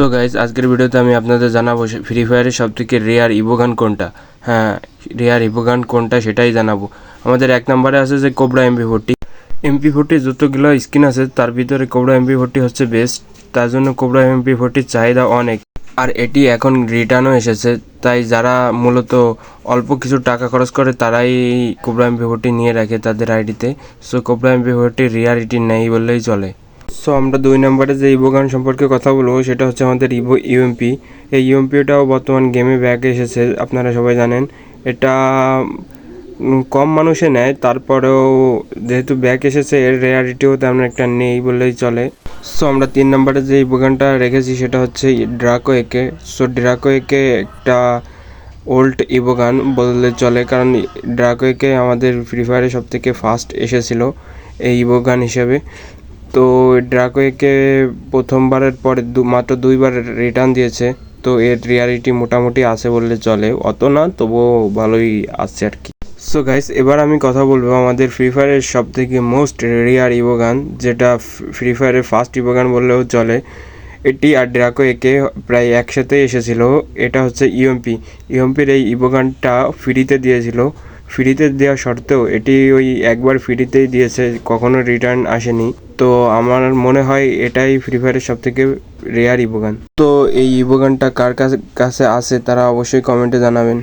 So guys আজকের ভিডিওতে আমি আপনাদের জানাব ফ্রি ফায়ারের সব থেকে রেয়ার ইভোগান কোনটা? হ্যাঁ রেয়ার ইভোগান কোনটা সেটাই জানাব। আমাদের এক নম্বরে আছে যে Cobra MP forty MP forty যতগুলো স্কিন আছে, তার ভিতরে কোবরা এমপি ফোরটি হচ্ছে বেস্ট তার জন্য কোবরা এমপি ফোরটির চাহিদা অনেক। আর এটি এখন রিটার্নও এসেছে। তাই যারা মূলত অল্প কিছু টাকা খরচ করে, তারাই কোবরা এমপি ফোরটি নিয়ে রাখে তাদের আইডিতে so Cobra MP forty rarity নেই বললেই চলে। সো আমরা দুই নম্বরে যে ইভো গান সম্পর্কে কথা বলব, সেটা হচ্ছে আমাদের ইভো ইউএমপি এই ইউএমপিটাও বর্তমান গেমে ব্যাক এসেছে, আপনারা সবাই জানেন। এটা কম মানুষে নেয়, তারপরেও যেহেতু ব্যাক এসেছে, এর রেয়ারিটিও তেমন একটা নেই বললেই চলে। সো আমরা তিন নম্বরে যে ইভো গানটা রেখেছি, সেটা হচ্ছে ড্রাকো একে সো ড্রাকো একে একটা ওল্ড ইভো গান বললে চলে, কারণ ড্রাকো একে আমাদের ফ্রি ফায়ারে সব থেকে ফার্স্ট এসেছিল এই ইভো গান হিসেবে। তো ড্রাকোয়েকে প্রথমবারের পরে দু, মাত্র দুইবার রিটার্ন দিয়েছে। তো এর রিয়ালিটি মোটামুটি আছে বললে চলে। অত না, তবুও ভালোই আছে আর কি। সো গাইস এবার আমি কথা বলব আমাদের ফ্রি ফায়ারের সব থেকে মোস্ট রেয়ার ইভোগান যেটা ফ্রি ফায়ারের ফার্স্ট ইভোগান বললেও চলে। এটি আর ড্রাকো একে প্রায় একসাথে এসেছিল। এটা হচ্ছে ইউএমপি ইউএমপির এই ইভোগানটা ফ্রিতে দিয়েছিল। ফ্রিতে দেওয়া সত্ত্বেও এটি ওই একবার ফ্রিতেই দিয়েছে, কখনো রিটার্ন আসেনি। তো আমার মনে হয় এটাই ফ্রি ফায়ারের সব থেকে রেয়ার ইভোগান তো এই ইভোগানটা কার কাছে কাছে আছে তারা অবশ্যই কমেন্টে জানাবেন।